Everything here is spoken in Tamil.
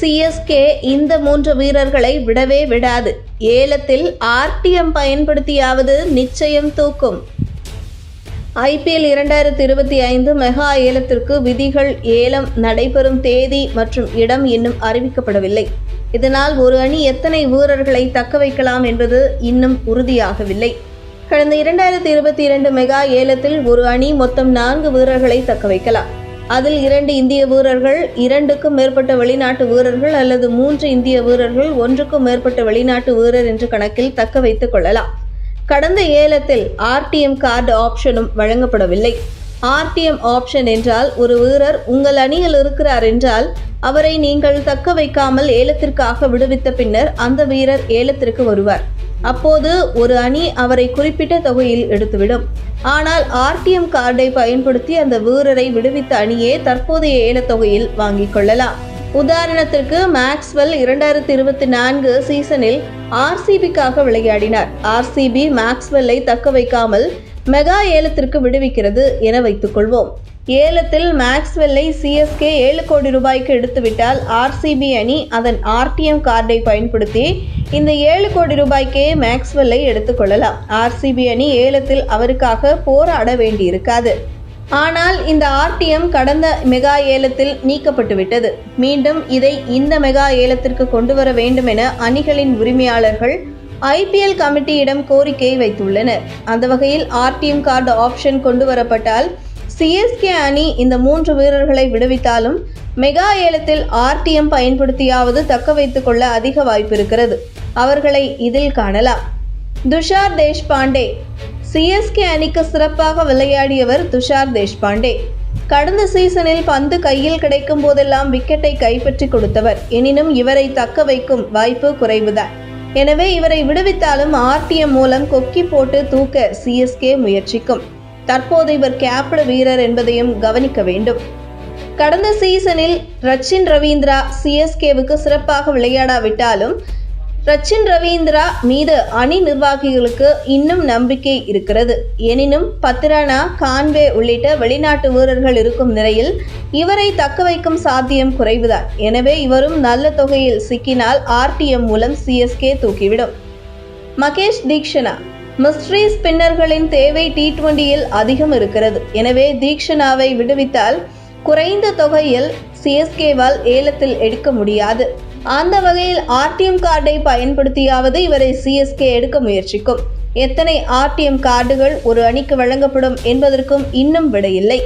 சிஎஸ்கே இந்த மூன்று வீரர்களை விடவே விடாது. ஏலத்தில் ஆர்டிஎம் பயன்படுத்தியாவது நிச்சயம் தூக்கும். ஐபிஎல் இரண்டாயிரத்தி இருபத்தி ஐந்து மெகா ஏலத்திற்கு விதிகள் ஏலம் நடைபெறும் தேதி மற்றும் இடம் இன்னும் அறிவிக்கப்படவில்லை. இதனால் ஒரு அணி எத்தனை வீரர்களை தக்க வைக்கலாம் என்பது இன்னும் உறுதியாகவில்லை. கடந்த இரண்டாயிரத்தி இருபத்தி இரண்டு மெகா ஏலத்தில் ஒரு அணி மொத்தம் நான்கு வீரர்களை தக்க வைக்கலாம். அதில் இரண்டு இந்திய வீரர்கள் இரண்டுக்கும் மேற்பட்ட வெளிநாட்டு வீரர்கள் அல்லது மூன்று இந்திய வீரர்கள் ஒன்றுக்கும் மேற்பட்ட வெளிநாட்டு வீரர் என்ற கணக்கில் தக்க வைத்துக் கொள்ளலாம். கடந்த ஏலத்தில் ஆர்டிஎம் கார்டு ஆப்ஷனும் வழங்கப்படவில்லை. ஆர்டிஎம் ஆப்ஷன் என்றால் ஒரு வீரர் உங்கள் அணியில் இருக்கிறார் என்றால் அவரை நீங்கள் தக்க வைக்காமல் ஏலத்திற்காக விடுவித்த பின்னர் அந்த வீரர் ஏலத்திற்கு வருவார். அப்போது ஒரு அணி அவரை குறிப்பிட்ட தொகையில் எடுத்துவிடும். ஆனால் ஆர்டிஎம் கார்டை பயன்படுத்தி அந்த வீரரை விடுவித்த அணியே தற்போதைய ஏலத்தொகையில் வாங்கிக் கொள்ளலாம். உதாரணத்திற்கு மேக்ஸ்வெல் இரண்டாயிரத்தி இருபத்தி நான்கு சீசனில் ஆர்சிபிக்காக விளையாடினார். ஆர்சிபி மேக்ஸ்வெல்லை தக்க வைக்காமல் மெகா ஏலத்திற்கு விடுவிக்கிறது என வைத்துக்கொள்வோம் ஏலத்தில் மேக்ஸ்வெல்லை சிஎஸ்கே ஏழு கோடி ரூபாய்க்கு எடுத்துவிட்டால் ஆர்சிபி அணி அதன் ஆர்டிஎம் கார்டை பயன்படுத்தி இந்த ஏழு கோடி ரூபாய்க்கே மேக்ஸ்வெல்லை எடுத்துக்கொள்ளலாம். ஆர்சிபி அணி ஏலத்தில் அவருக்காக போராட வேண்டியிருக்காது. ஆனால் இந்த ஆர்டிஎம் கடந்த மெகா ஏலத்தில் நீக்கப்பட்டுவிட்டது. மீண்டும் இதை இந்த மெகா ஏலத்திற்கு கொண்டு வர வேண்டும் என அணிகளின் உரிமையாளர்கள் ஐபிஎல் கமிட்டியிடம் கோரிக்கை வைத்துள்ளனர். அந்த வகையில் ஆர்டிஎம் கார்டு ஆப்ஷன் கொண்டு வரப்பட்டால் சிஎஸ்கே அணி இந்த மூன்று வீரர்களை விடுவித்தாலும் மெகா ஏலத்தில் ஆர்டிஎம் பயன்படுத்தியாவது தக்க வைத்துக் கொள்ள அதிக வாய்ப்பு இருக்கிறது அவர்களை இதில் காணலாம். துஷார் தேஷ்பாண்டே. சிஎஸ்கே அணிக்கு சிறப்பாக விளையாடியவர் துஷார் தேஷ்பாண்டே. கடந்த சீசனில் பந்து கையில் கிடைக்கும் போதெல்லாம் விக்கெட்டை கைப்பற்றி கொடுத்தவர். எனினும் இவரை தக்க வைக்கும் வாய்ப்பு குறைவுதான். எனவே இவரை விடுவித்தாலும் ஆர்டிஎம் மூலம் கொக்கி போட்டு தூக்க சிஎஸ்கே முயற்சிக்கும். தற்போது இவர் கேப்டு வீரர் என்பதையும் கவனிக்க வேண்டும். கடந்த சீசனில் ரச்சின் ரவீந்திரா சிஎஸ்கேவுக்கு சிறப்பாக விளையாடாவிட்டாலும் ரச்சின் ரவீந்திரா மீது அணி நிர்வாகிகளுக்கு இன்னும் நம்பிக்கை இருக்கிறது. எனினும் பத்ரானா கான்வே உள்ளிட்ட வெளிநாட்டு வீரர்கள் இருக்கும் நிலையில் இவரை தக்க வைக்கும் சாத்தியம் குறைவுதான். எனவே இவரும் நல்ல தொகையில் சிக்கினால் ஆர்டிஎம் மூலம் சிஎஸ்கே தூக்கிவிடும். மகேஷ் தீக்ஷனா மிஸ்ட்ரி ஸ்பின்னர்களின் தேவை டி டுவெண்டியில் அதிகம் இருக்கிறது. எனவே தீக்ஷனாவை விடுவித்தால் குறைந்த தொகையில் சிஎஸ்கேவால் ஏலத்தில் எடுக்க முடியாது. அந்த வகையில் ஆர்டிஎம் கார்டை பயன்படுத்தியாவது இவரை சிஎஸ்கே எடுக்க முயற்சிக்கும். எத்தனை ஆர்டிஎம் கார்டுகள் ஒரு அணிக்கு வழங்கப்படும் என்பதற்கும் இன்னும் விடையில்லை.